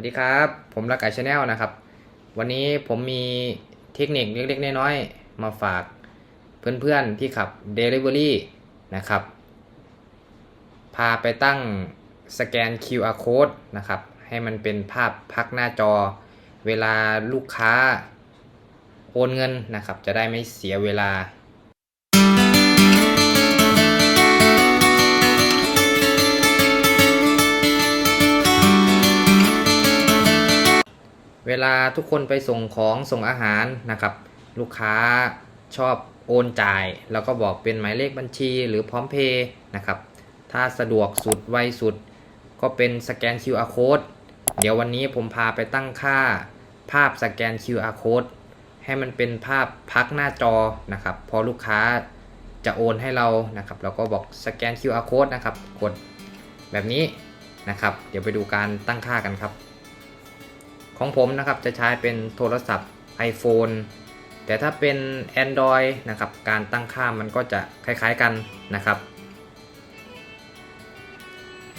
วัสดีครับ ผมรักไก่ชาแนลนะครับ วันนี้ผมมีเทคนิคเล็กๆ น้อยๆ มาฝากเพื่อนๆที่ขับ Delivery นะครับ พาไปตั้งสแกน QR code นะครับ ให้มันเป็นภาพพักหน้าจอ เวลาลูกค้าโอนเงินนะครับ จะได้ไม่เสียเวลาาทุกคนไปส่งของส่งอาหารนะครับ ลูกค้าชอบโอนจ่าย แล้วก็บอกเป็นหมายเลขบัญชีหรือพร้อมเพย์นะครับ ถ้าสะดวกสุดไวสุด ก็เป็นสแกน QR code เดี๋ยววันนี้ผมพาไปตั้งค่าภาพสแกน QR code ให้มันเป็นภาพพักหน้าจอนะครับ พอลูกค้าจะโอนให้เรานะครับ เราก็บอกสแกน QR code นะครับ กดแบบนี้นะครับ เดี๋ยวไปดูการตั้งค่ากันครับ ของผมนะครับจะใช้เป็นโทรศัพท์ iPhone แต่ถ้าเป็น Android นะครับการตั้งค่ามันก็จะคล้ายๆกันนะครับ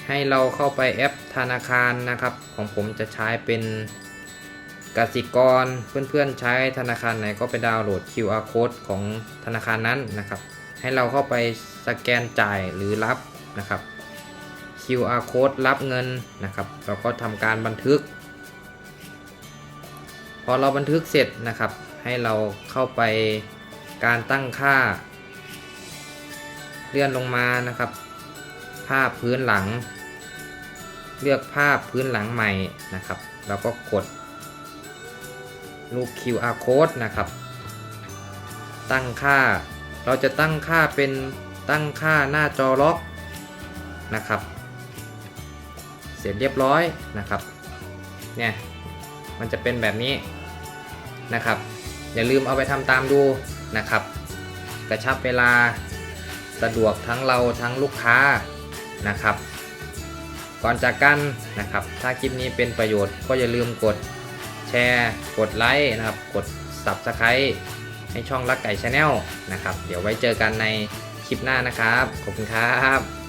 ให้เราเข้าไปแอปธนาคารนะครับ ของผมจะใช้เป็นกสิกรเพื่อนๆใช้ธนาคารไหนก็ไปดาวน์โหลด QR code ของธนาคารนั้นนะครับ ให้เราเข้าไปสแกนจ่ายหรือรับนะครับ QR code รับเงินนะครับ เราก็ทำการบันทึก พอเราบันทึกเสร็จนะครับ ให้เราเข้าไปการตั้งค่า เลื่อนลงมานะครับ ภาพพื้นหลัง เลือกภาพพื้นหลังใหม่นะครับแล้วก็กดรูป QR code นะครับ ตั้งค่า เราจะตั้งค่าเป็นตั้งค่าหน้าจอล็อกนะครับ เสร็จเรียบร้อยนะครับ เนี่ย มันจะเป็นแบบนี้นะครับ อย่าลืมเอาไปทำตามดูนะครับ กระชับเวลาสะดวกทั้งเราทั้งลูกค้านะครับ ก่อนจากกันนะครับ ถ้าคลิปนี้เป็นประโยชน์ก็อย่าลืมกดแชร์กดไลค์นะครับ กด Subscribe ให้ช่องรักไก่ชาแนลนะครับ เดี๋ยวไว้เจอกันในคลิปหน้านะครับ ขอบคุณครับ